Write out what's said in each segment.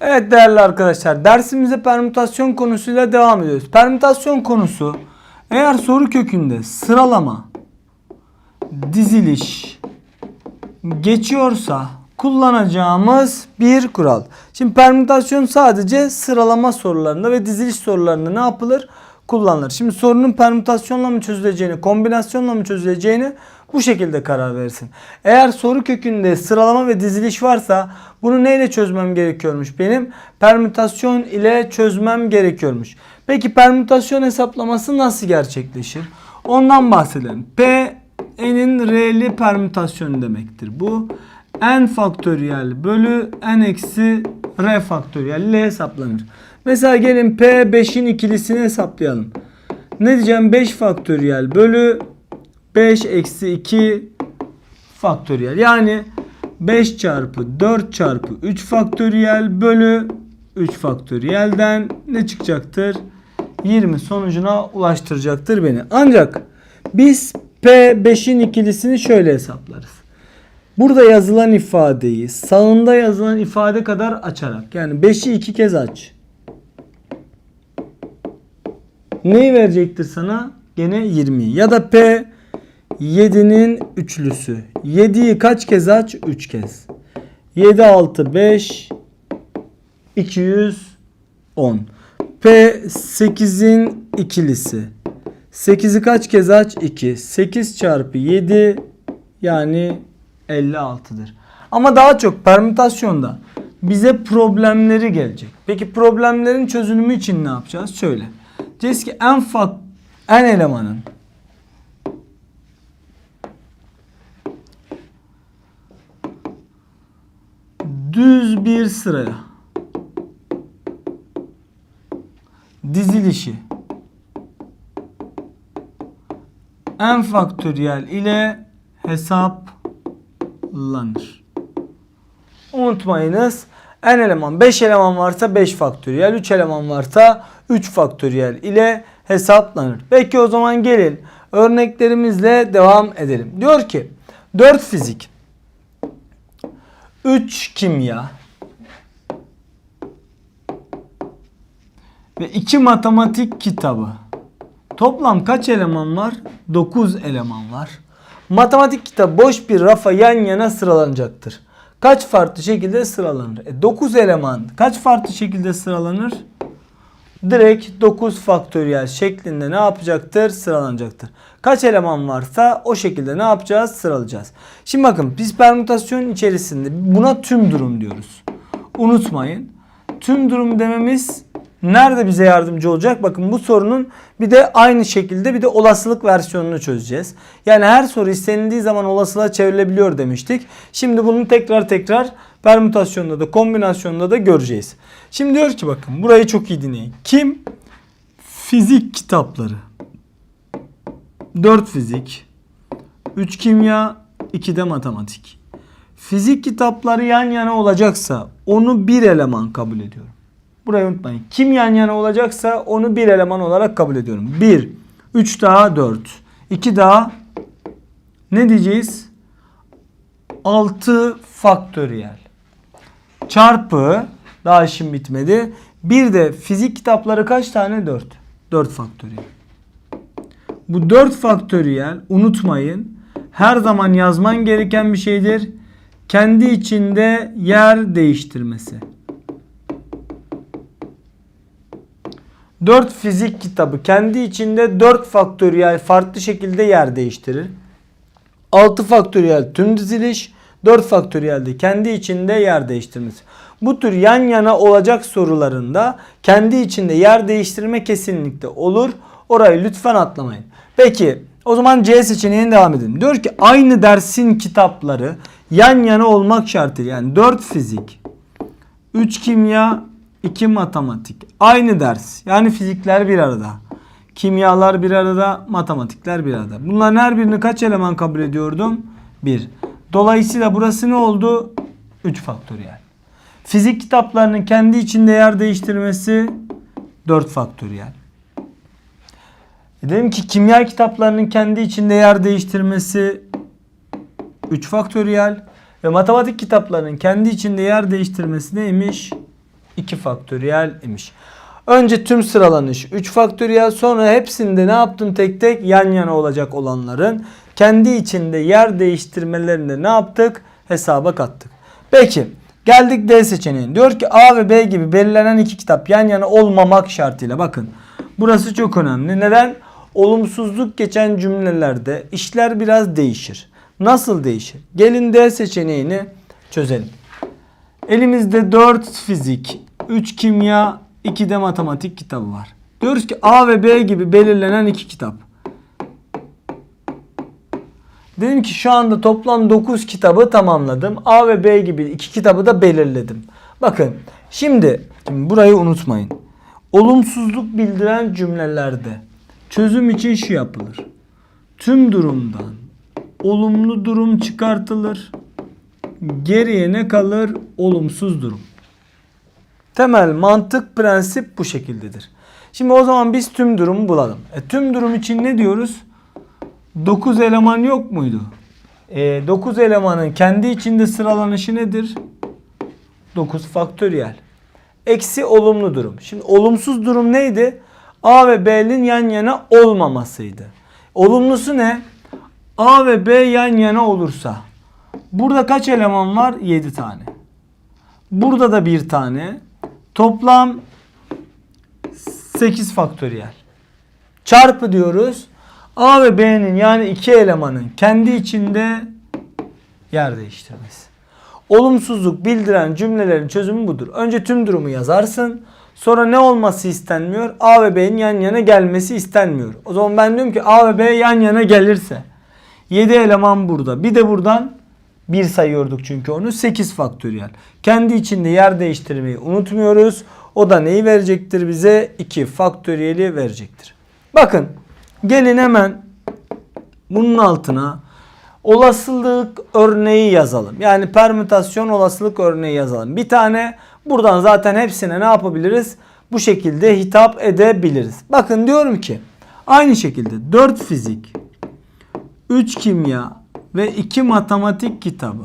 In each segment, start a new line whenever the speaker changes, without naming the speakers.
Evet değerli arkadaşlar dersimize permütasyon konusuyla devam ediyoruz. Permütasyon konusu eğer soru kökünde sıralama, diziliş geçiyorsa kullanacağımız bir kural. Şimdi permütasyon sadece sıralama sorularında ve diziliş sorularında ne yapılır? Kullanılır. Şimdi sorunun permütasyonla mı çözüleceğini, kombinasyonla mı çözüleceğini bu şekilde karar verirsin. Eğer soru kökünde sıralama ve diziliş varsa bunu neyle çözmem gerekiyormuş benim? Permütasyon ile çözmem gerekiyormuş. Peki permütasyon hesaplaması nasıl gerçekleşir? Ondan bahsedelim. P n'in r'li permütasyonu demektir. Bu n faktöriyel bölü n eksi r faktöriyel ile hesaplanır. Mesela gelin P5'in ikilisini hesaplayalım. Ne diyeceğim? 5 faktöriyel bölü 5 eksi 2 faktöriyel. Yani 5 çarpı 4 çarpı 3 faktöriyel bölü 3 faktöriyelden ne çıkacaktır? 20 sonucuna ulaştıracaktır beni. Ancak biz P5'in ikilisini şöyle hesaplarız. Burada yazılan ifadeyi sağında yazılan ifade kadar açarak yani 5'i iki kez aç. Neyi verecektir sana? Gene 20. Ya da P 7'nin üçlüsü. 7'yi kaç kez aç? 3 kez. 7 6 5 210. P 8'in ikilisi. 8'i kaç kez aç? 2. 8 çarpı 7 yani 56'dır. Ama daha çok permütasyonda bize problemleri gelecek. Peki problemlerin çözülümü için ne yapacağız? Şöyle. Diyeceğiz ki en fak en elemanın düz bir sıraya dizilişi n faktöriyel ile hesaplanır. Unutmayınız n eleman 5 eleman varsa 5 faktöriyel 3 eleman varsa 3 faktöriyel ile hesaplanır. Peki o zaman gelin örneklerimizle devam edelim. Diyor ki 4 fizik 3 kimya ve 2 matematik kitabı. Toplam kaç eleman var? 9 eleman var. Matematik kitabı boş bir rafa yan yana sıralanacaktır. Kaç farklı şekilde sıralanır? E 9 eleman kaç farklı şekilde sıralanır? Direkt 9 faktöriyel şeklinde ne yapacaktır? Sıralanacaktır. Kaç eleman varsa o şekilde ne yapacağız? Sıralayacağız. Şimdi bakın biz permütasyon içerisinde buna tüm durum diyoruz. Unutmayın. Tüm durum dememiz nerede bize yardımcı olacak? Bakın bu sorunun bir de aynı şekilde bir de olasılık versiyonunu çözeceğiz. Yani her soru istenildiği zaman olasılığa çevrilebiliyor demiştik. Şimdi bunu tekrar tekrar permütasyonda da kombinasyonda da göreceğiz. Şimdi diyor ki bakın burayı çok iyi dinleyin. Kim fizik kitapları 4 fizik 3 kimya 2 de matematik. Fizik kitapları yan yana olacaksa onu bir eleman kabul ediyorum. Burayı unutmayın. Kim yan yana olacaksa onu bir eleman olarak kabul ediyorum. 1, 3 daha 4, 2 daha ne diyeceğiz? 6 faktöriyel. Çarpı daha işim bitmedi. Bir de fizik kitapları kaç tane? 4. 4 faktöriyel. Bu 4 faktöriyel unutmayın her zaman yazman gereken bir şeydir. Kendi içinde yer değiştirmesi. 4 fizik kitabı kendi içinde 4 faktöriyel farklı şekilde yer değiştirir. 6 faktöriyel tüm diziliş, 4 faktöriyel de kendi içinde yer değiştirmesi. Bu tür yan yana olacak sorularında kendi içinde yer değiştirme kesinlikle olur. Orayı lütfen atlamayın. Peki o zaman C seçeneğine devam edelim. Diyor ki aynı dersin kitapları yan yana olmak şartıyla yani 4 fizik, 3 kimya, 2 matematik. Aynı ders. Yani fizikler bir arada. Kimyalar bir arada, matematikler bir arada. Bunların her birini kaç eleman kabul ediyordum? 1. Dolayısıyla burası ne oldu? 3 faktöriyel. Fizik kitaplarının kendi içinde yer değiştirmesi 4 faktöriyel. Dedim ki kimya kitaplarının kendi içinde yer değiştirmesi 3 faktöriyel ve matematik kitaplarının kendi içinde yer değiştirmesi neymiş? 2 faktöriyel imiş. Önce tüm sıralanış 3 faktöriyel sonra hepsinde ne yaptım tek tek yan yana olacak olanların kendi içinde yer değiştirmelerini ne yaptık? Hesaba kattık. Peki geldik D seçeneğine. Diyor ki A ve B gibi belirlenen iki kitap yan yana olmamak şartıyla bakın. Burası çok önemli. Neden? Olumsuzluk geçen cümlelerde işler biraz değişir. Nasıl değişir? Gelin D seçeneğini çözelim. Elimizde 4 fizik, 3 kimya, 2 de matematik kitabı var. Diyoruz ki A ve B gibi belirlenen iki kitap. Dedim ki şu anda toplam 9 kitabı tamamladım. A ve B gibi iki kitabı da belirledim. Bakın şimdi, şimdi burayı unutmayın. Olumsuzluk bildiren cümlelerde çözüm için şu yapılır. Tüm durumdan olumlu durum çıkartılır. Geriye ne kalır? Olumsuz durum. Temel mantık prensip bu şekildedir. Şimdi o zaman biz tüm durumu bulalım. E, tüm durum için ne diyoruz? 9 eleman yok muydu? E, 9 elemanın kendi içinde sıralanışı nedir? 9 faktöriyel. Eksi olumlu durum. Şimdi olumsuz durum neydi? A ve B'nin yan yana olmamasıydı. Olumlusu ne? A ve B yan yana olursa. Burada kaç eleman var? 7 tane. Burada da bir tane. Toplam 8 faktöriyel. Çarpı diyoruz. A ve B'nin yani iki elemanın kendi içinde yer değiştirmesi. Olumsuzluk bildiren cümlelerin çözümü budur. Önce tüm durumu yazarsın. Sonra ne olması istenmiyor? A ve B'nin yan yana gelmesi istenmiyor. O zaman ben diyorum ki A ve B yan yana gelirse 7 eleman burada. Bir de buradan 1 sayıyorduk çünkü onu 8 faktöriyel. Kendi içinde yer değiştirmeyi unutmuyoruz. O da neyi verecektir bize? 2 faktöriyeli verecektir. Bakın gelin hemen bunun altına olasılık örneği yazalım. Yani permütasyon olasılık örneği yazalım. Bir tane buradan zaten hepsine ne yapabiliriz? Bu şekilde hitap edebiliriz. Bakın diyorum ki aynı şekilde 4 fizik, 3 kimya ve 2 matematik kitabı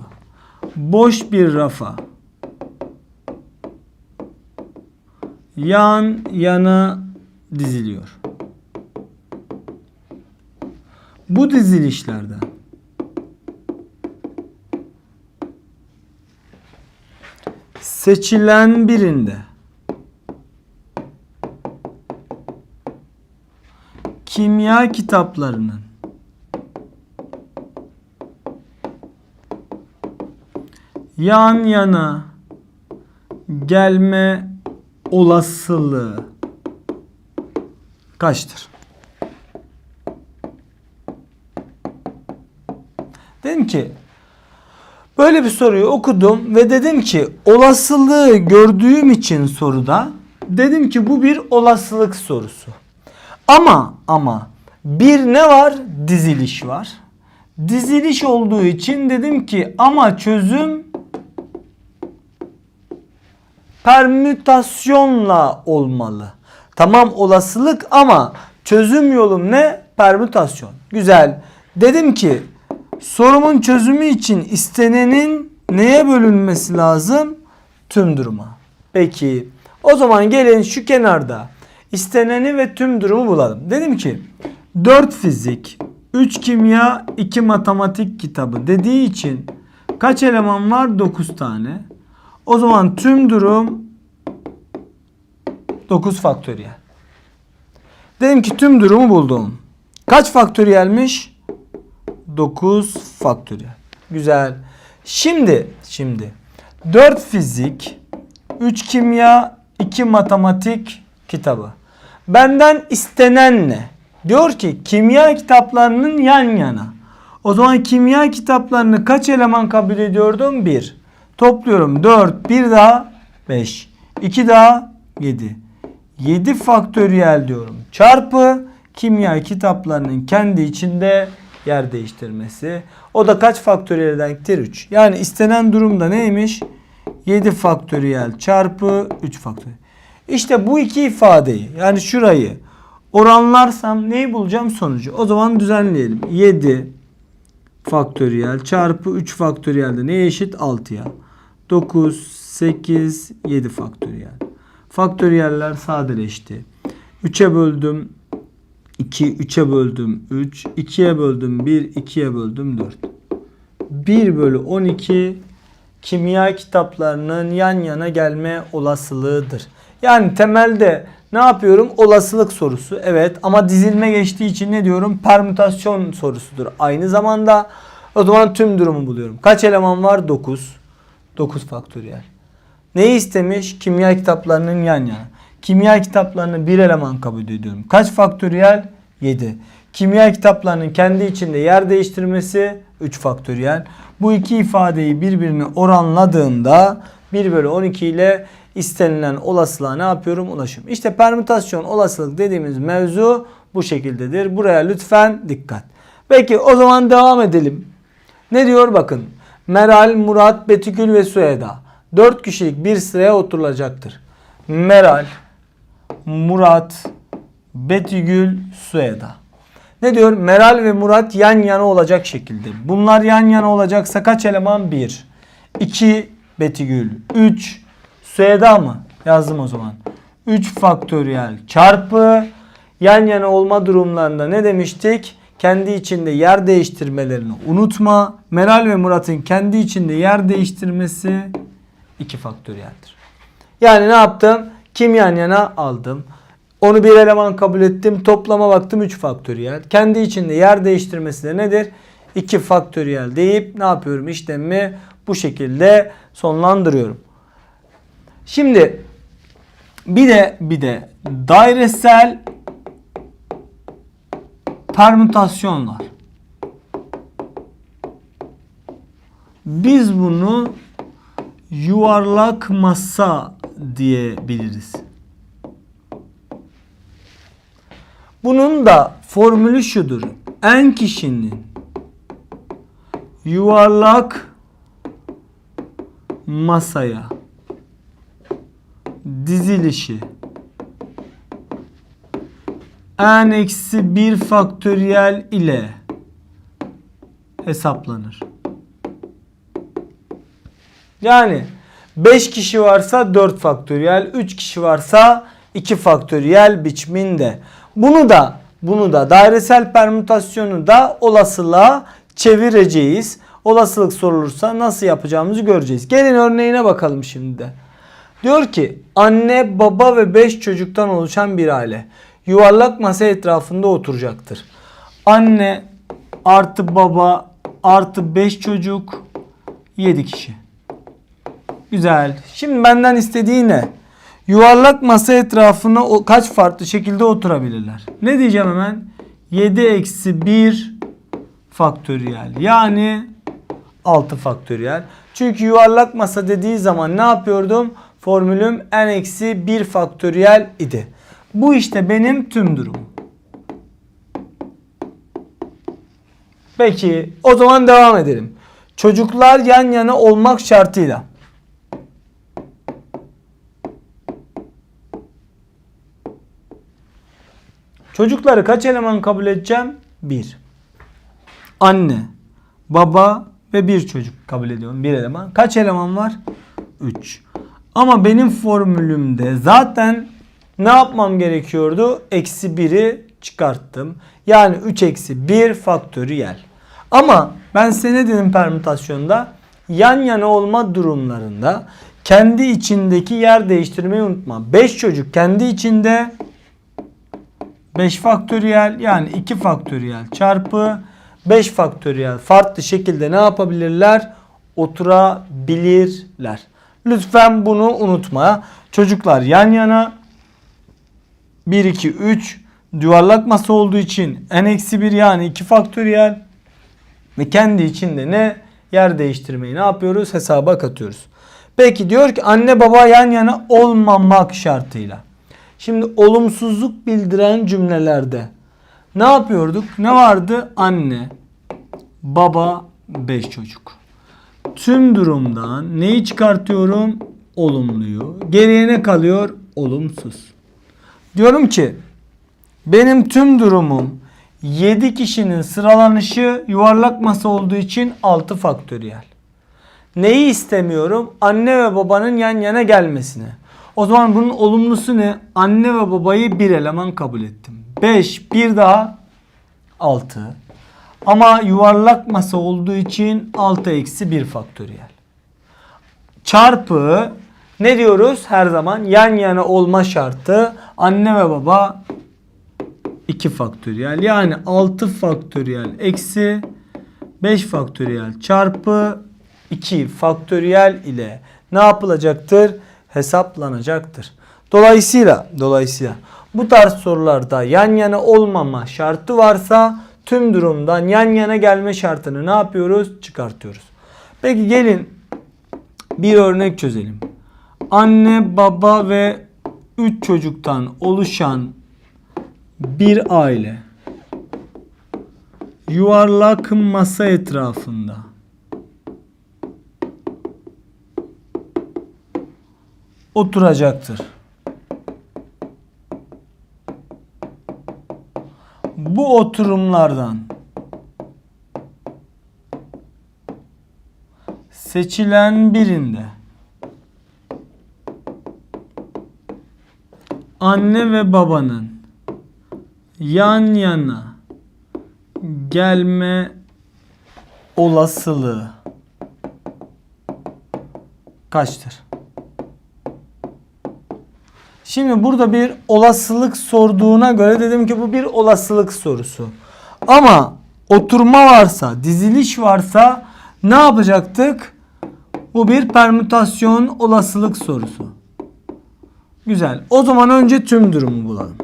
boş bir rafa yan yana diziliyor. Bu dizilişlerde seçilen birinde kimya kitaplarının yan yana gelme olasılığı kaçtır? Dedim ki böyle bir soruyu okudum ve dedim ki olasılığı gördüğüm için soruda dedim ki bu bir olasılık sorusu. Ama ama bir ne var? Diziliş var. Diziliş olduğu için dedim ki ama çözüm permütasyonla olmalı. Tamam olasılık ama çözüm yolum ne? Permütasyon. Güzel. Dedim ki sorumun çözümü için istenenin neye bölünmesi lazım? Tüm duruma. Peki o zaman gelin şu kenarda isteneni ve tüm durumu bulalım. Dedim ki 4 fizik, 3 kimya, 2 matematik kitabı dediği için kaç eleman var? 9 tane. O zaman tüm durum 9 faktöriyel. Dedim ki tüm durumu buldum. Kaç faktöriyelmiş? 9 faktöriyel. Güzel. Şimdi şimdi 4 fizik, 3 kimya, 2 matematik kitabı. Benden istenen ne? Diyor ki kimya kitaplarının yan yana. O zaman kimya kitaplarını kaç eleman kabul ediyordum? 1. Topluyorum 4, 1 daha 5, 2 daha 7. 7 faktöriyel diyorum. Çarpı kimya kitaplarının kendi içinde yer değiştirmesi. O da kaç faktöriyel denktir? 3. Yani istenen durumda neymiş? 7 faktöriyel çarpı 3 faktöriyel. İşte bu iki ifadeyi yani şurayı oranlarsam neyi bulacağım sonucu? O zaman düzenleyelim. 7 faktöriyel çarpı 3 faktöriyel de neye eşit? 6'ya. 9, 8, 7 faktöriyel. Faktöriyeller sadeleşti. 3'e böldüm 2, 3'e böldüm 3, 2'ye böldüm 1, 2'ye böldüm 4. 1 bölü 12 kimya kitaplarının yan yana gelme olasılığıdır. Yani temelde ne yapıyorum? Olasılık sorusu. Evet ama dizilme geçtiği için ne diyorum? Permütasyon sorusudur. Aynı zamanda o zaman tüm durumu buluyorum. Kaç eleman var? 9. 9 faktöriyel. Neyi istemiş? Kimya kitaplarının yan yana. Kimya kitaplarını bir eleman kabul ediyorum. Kaç faktöriyel? 7. Kimya kitaplarının kendi içinde yer değiştirmesi 3 faktöriyel. Bu iki ifadeyi birbirine oranladığımda 1 bölü 12 ile istenilen olasılığa ne yapıyorum? Ulaşım. İşte permütasyon olasılık dediğimiz mevzu bu şekildedir. Buraya lütfen dikkat. Peki o zaman devam edelim. Ne diyor bakın. Meral, Murat, Betükül ve Süheda. 4 kişilik bir sıraya oturulacaktır. Meral, Murat, Betügül, Süheda. Ne diyor? Meral ve Murat yan yana olacak şekilde. Bunlar yan yana olacaksa kaç eleman? 1. 2 Betügül. 3 Süheda mı? Yazdım o zaman. 3 faktöriyel çarpı yan yana olma durumlarında ne demiştik? Kendi içinde yer değiştirmelerini unutma. Meral ve Murat'ın kendi içinde yer değiştirmesi 2 faktöriyeldir. Yani ne yaptım? Kim yan yana aldım. Onu bir eleman kabul ettim. Toplama baktım 3 faktöriyel. Kendi içinde yer değiştirmesi de nedir? 2 faktöriyel deyip ne yapıyorum? İşlemimi bu şekilde sonlandırıyorum. Şimdi bir de bir de dairesel permütasyonlar. Biz bunu yuvarlak masa diyebiliriz. Bunun da formülü şudur. En kişinin yuvarlak masaya dizilişi n eksi 1 faktöriyel ile hesaplanır. Yani 5 kişi varsa 4 faktöriyel, 3 kişi varsa 2 faktöriyel biçiminde. Bunu da bunu da dairesel permütasyonu da olasılığa çevireceğiz. Olasılık sorulursa nasıl yapacağımızı göreceğiz. Gelin örneğine bakalım şimdi de. Diyor ki anne baba ve 5 çocuktan oluşan bir aile yuvarlak masa etrafında oturacaktır. Anne artı baba artı 5 çocuk 7 kişi. Güzel. Şimdi benden istediği ne? Yuvarlak masa etrafına kaç farklı şekilde oturabilirler? Ne diyeceğim hemen? 7 eksi 1 faktöriyel. Yani 6 faktöriyel. Çünkü yuvarlak masa dediği zaman ne yapıyordum? Formülüm n eksi 1 faktöriyel idi. Bu işte benim tüm durumum. Peki o zaman devam edelim. Çocuklar yan yana olmak şartıyla. Çocukları kaç eleman kabul edeceğim? 1. Anne, baba ve bir çocuk kabul ediyorum. Bir eleman. Kaç eleman var? 3. Ama benim formülümde zaten ne yapmam gerekiyordu? Eksi 1'i çıkarttım. Yani 3 eksi 1 faktöriyel. Ama ben size ne dedim permütasyonda? Yan yana olma durumlarında kendi içindeki yer değiştirmeyi unutma. 5 çocuk kendi içinde 5 faktöriyel yani 2 faktöriyel çarpı 5 faktöriyel farklı şekilde ne yapabilirler? Oturabilirler. Lütfen bunu unutma. Çocuklar yan yana 1 2 3 yuvarlak masa olduğu için n-1 yani 2 faktöriyel ve kendi içinde ne yer değiştirmeyi ne yapıyoruz? Hesaba katıyoruz. Peki diyor ki anne baba yan yana olmamak şartıyla. Şimdi olumsuzluk bildiren cümlelerde ne yapıyorduk? Ne vardı? Anne, baba, 5 çocuk. Tüm durumdan neyi çıkartıyorum? Olumluyu. Geriye ne kalıyor? Olumsuz. Diyorum ki benim tüm durumum 7 kişinin sıralanışı yuvarlak masa olduğu için 6 faktöriyel. Neyi istemiyorum? Anne ve babanın yan yana gelmesini. O zaman bunun olumlusu ne? Anne ve babayı bir eleman kabul ettim. 5 bir daha 6. Ama yuvarlak masa olduğu için 6 eksi 1 faktöriyel. Çarpı ne diyoruz her zaman? Yan yana olma şartı anne ve baba 2 faktöriyel. Yani 6 faktöriyel eksi 5 faktöriyel çarpı 2 faktöriyel ile ne yapılacaktır? Hesaplanacaktır. Dolayısıyla dolayısıyla bu tarz sorularda yan yana olmama şartı varsa tüm durumdan yan yana gelme şartını ne yapıyoruz? Çıkartıyoruz. Peki gelin bir örnek çözelim. Anne, baba ve 3 çocuktan oluşan bir aile yuvarlak masa etrafında oturacaktır. Bu oturumlardan seçilen birinde anne ve babanın yan yana gelme olasılığı kaçtır? Şimdi burada bir olasılık sorduğuna göre dedim ki bu bir olasılık sorusu. Ama oturma varsa, diziliş varsa ne yapacaktık? Bu bir permütasyon olasılık sorusu. Güzel. O zaman önce tüm durumu bulalım.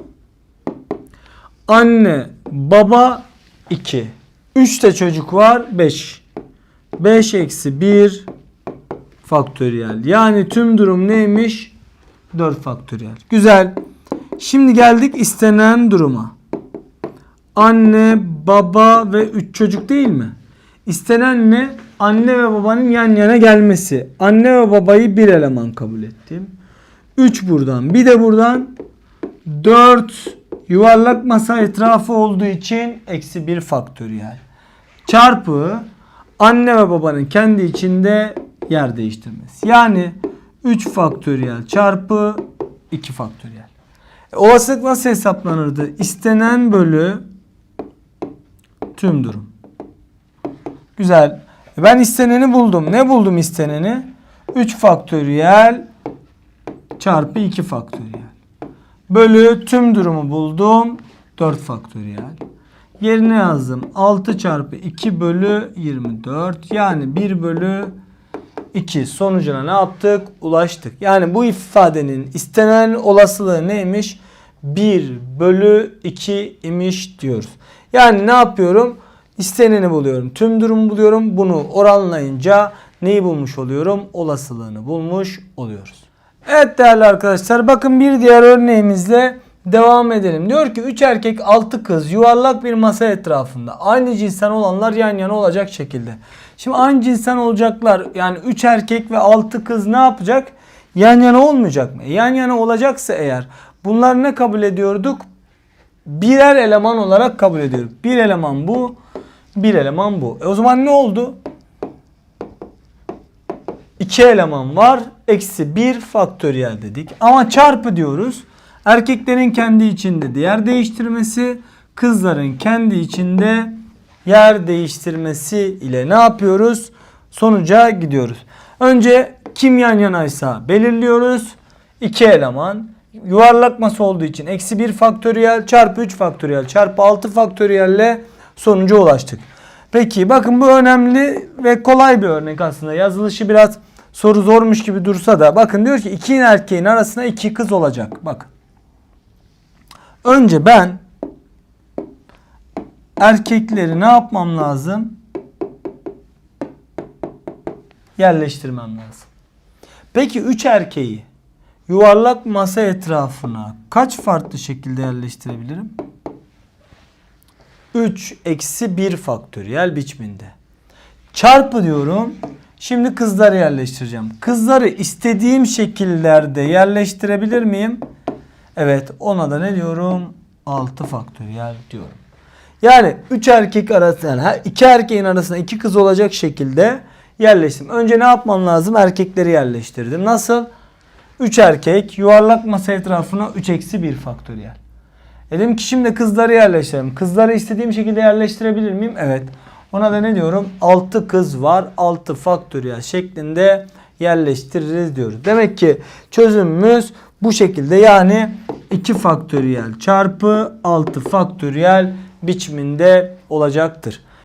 Anne, baba 2. 3 de çocuk var 5. 5 eksi 1 faktöriyel. Yani tüm durum neymiş? 4 faktöriyel. Güzel. Şimdi geldik istenen duruma. Anne, baba ve 3 çocuk değil mi? İstenen ne? Anne ve babanın yan yana gelmesi. Anne ve babayı bir eleman kabul ettim. 3 buradan. Bir de buradan 4 yuvarlak masa etrafı olduğu için eksi 1 faktöriyel. Çarpı anne ve babanın kendi içinde yer değiştirmesi. Yani 3 faktöriyel çarpı 2 faktöriyel. E, olasılık nasıl hesaplanırdı? İstenen bölü tüm durum. Güzel. E, Ben isteneni buldum. Ne buldum isteneni? 3 faktöriyel çarpı 2 faktöriyel. Bölü tüm durumu buldum. 4 faktöriyel. Yerine yazdım. 6 çarpı 2 bölü 24. Yani 1 bölü 2 sonucuna ne yaptık? Ulaştık. Yani bu ifadenin istenen olasılığı neymiş? 1 bölü 2 imiş diyoruz. Yani ne yapıyorum? İsteneni buluyorum. Tüm durumu buluyorum. Bunu oranlayınca neyi bulmuş oluyorum? Olasılığını bulmuş oluyoruz. Evet değerli arkadaşlar bakın bir diğer örneğimizle devam edelim. Diyor ki 3 erkek 6 kız yuvarlak bir masa etrafında aynı cinsten olanlar yan yana olacak şekilde. Şimdi aynı cinsten olacaklar yani 3 erkek ve 6 kız ne yapacak? Yan yana olmayacak mı? Yan yana olacaksa eğer bunlar ne kabul ediyorduk? Birer eleman olarak kabul ediyorduk. Bir eleman bu, bir eleman bu. E o zaman ne oldu? 2 eleman var. Eksi 1 faktöriyel dedik. Ama çarpı diyoruz. Erkeklerin kendi içinde yer değiştirmesi, kızların kendi içinde yer değiştirmesi ile ne yapıyoruz? Sonuca gidiyoruz. Önce kim yan yanaysa belirliyoruz. 2 eleman. Yuvarlak masa olduğu için eksi 1 faktöriyel çarpı 3 faktöriyel çarpı 6 faktöriyelle sonuca ulaştık. Peki bakın bu önemli ve kolay bir örnek aslında. Yazılışı biraz soru zormuş gibi dursa da bakın diyor ki iki erkeğin arasında iki kız olacak. Bakın. Önce ben erkekleri ne yapmam lazım? Yerleştirmem lazım. Peki üç erkeği yuvarlak masa etrafına kaç farklı şekilde yerleştirebilirim? 3 eksi 1 faktöriyel biçiminde. Çarpı diyorum. Şimdi kızları yerleştireceğim. Kızları istediğim şekillerde yerleştirebilir miyim? Evet ona da ne diyorum? 6 faktöriyel diyorum. Yani 3 erkek arasında yani 2 erkeğin arasında 2 kız olacak şekilde yerleştim. Önce ne yapmam lazım? Erkekleri yerleştirdim. Nasıl? 3 erkek yuvarlak masa etrafına 3 eksi 1 faktöriyel. Dedim ki şimdi kızları yerleştirelim. Kızları istediğim şekilde yerleştirebilir miyim? Evet. Ona da ne diyorum? 6 kız var. 6 faktöriyel şeklinde yerleştiririz diyoruz. Demek ki çözümümüz bu şekilde. Yani 2 faktöriyel çarpı 6 faktöriyel biçiminde olacaktır.